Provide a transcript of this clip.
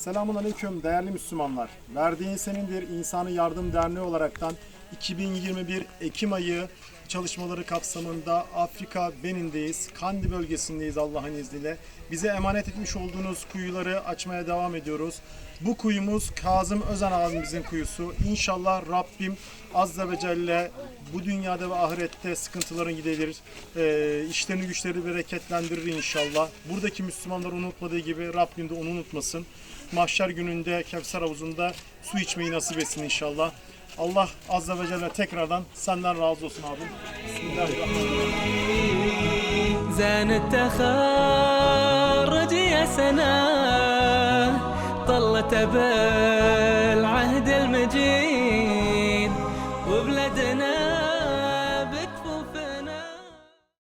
Selamun Aleyküm değerli Müslümanlar. Verdiğin Senindir İnsanı Yardım Derneği olaraktan 2021 Ekim ayı çalışmaları kapsamında Afrika Benin'deyiz. Kandi bölgesindeyiz Allah'ın izniyle. Bize emanet etmiş olduğunuz kuyuları açmaya devam ediyoruz. Bu kuyumuz Kazım Özen abimizin kuyusu. İnşallah Rabbim Azze ve Celle bu dünyada ve ahirette sıkıntıların giderir. Ee, işlerini güçleri bereketlendirir inşallah. Buradaki Müslümanlar unutmadığı gibi Rabbim de onu unutmasın. Mahşer gününde Kevser havuzunda su içmeyi nasip etsin inşallah. Allah Azze ve Celle tekrardan senden razı olsun abim. Bismillahirrahmanirrahim.